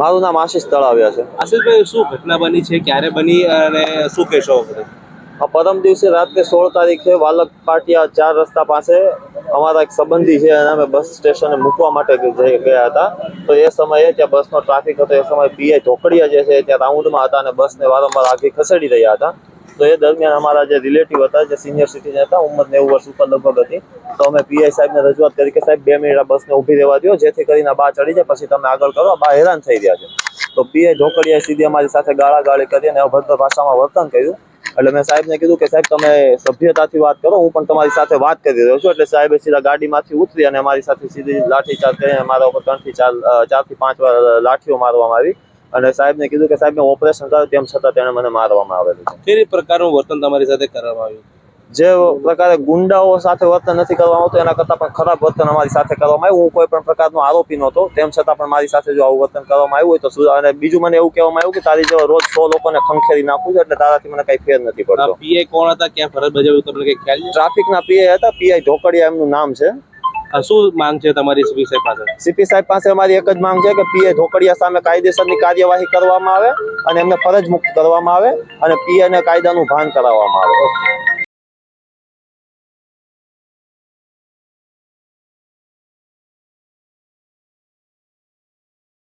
મારું નામ આશીષ તળાવિયા છે. આશીષભાઈ શું ઘટના બની છે? ક્યારે બની અને શું કહેશો આ પરમ દિવસે રાત્રે સોળ તારીખે વાલક પાટિયા ચાર રસ્તા પાસે અમારા એક સંબંધી છે અને અમે બસ સ્ટેશને મૂકવા માટે જઈ ગયા હતા. તો એ સમયે ત્યાં બસનો ટ્રાફિક હતો. એ સમયે પીઆઈ ઢોકડિયા જે છે ત્યાં રાઉન્ડમાં હતા અને બસને વારંવાર આગળ ખસેડી રહ્યા હતા. તો એ દરમિયાન અમારા જે રિલેટિવ હતા, જે સિનિયર સિટીઝન હતા ઉંમર નેવું વર્ષ ઉપર લગભગ હતી, તો અમે પીઆઈ સાહેબને રજૂઆત કરી કે, સાહેબ, બે મિનિટ આ બસને ઊભી રહેવા દો જેથી કરીને બા ચડી જાય, પછી તમે આગળ કરો બા હેરાન થઈ રહ્યા છે. તો પીઆઈ ઢોકડિયાએ સીધી અમારી સાથે ગાળાગાળી કરી અને અભદ્ર ભાષામાં વર્તન કર્યું. એટલે મેં સાહેબને કીધું કે, સાહેબ, તમે સભ્યતાથી વાત કરો, હું પણ તમારી સાથે વાત કરી રહ્યો છું. એટલે સાહેબે સીધા ગાડીમાંથી ઉતરી અને અમારી સાથે સીધી લાઠીચાર્જ કરીને મારા ઉપર ત્રણથી ચાર ચારથી પાંચ વાર લાઠીઓ મારવામાં આવી. અને સાહેબને કીધું કે સાહેબ મેં ઓપરેશન કર્યું તેમ છતાં તેણે મને મારવામાં આવેલું છે. કેવી પ્રકારનું વર્તન તમારી સાથે કરવામાં આવ્યું? જે પ્રકારે ગુંડાઓ સાથે વર્તન નથી કરવામાં આવતું એના કરતાં પણ ખરાબ વર્તન અમારી સાથે કરવામાં આવ્યું. હું કોઈ પણ પ્રકારનો આરોપી નહોતો તેમ છતાં પણ મારી સાથે જો આવું વર્તન કરવામાં આવ્યું હોય તો અને બીજું મને એવું કહેવામાં આવ્યું કે તારી જેવા રોજ સો લોકોને ખંખેરી નાખું છું એટલે તારાથી મને કઈ ફેર નથી પડતો. પીએ કોણ હતા? ક્યાં ફરજ બજાવ્યું તમને કઈ ખ્યાલ ટ્રાફિકના પીઆઈ હતા પીઆઈ ઢોકડિયા એમનું નામ છે. શું માંગ છે તમારી સીપી સાહેબ પાસે? સીપી સાહેબ પાસે અમારી એક જ માંગ છે કે પીએ ઢોકડિયા સામે કાયદેસરની કાર્યવાહી કરવામાં આવે અને એમને ફરજ મુક્ત કરવામાં આવે અને પીએને કાયદાનું ભાન કરાવવામાં આવે.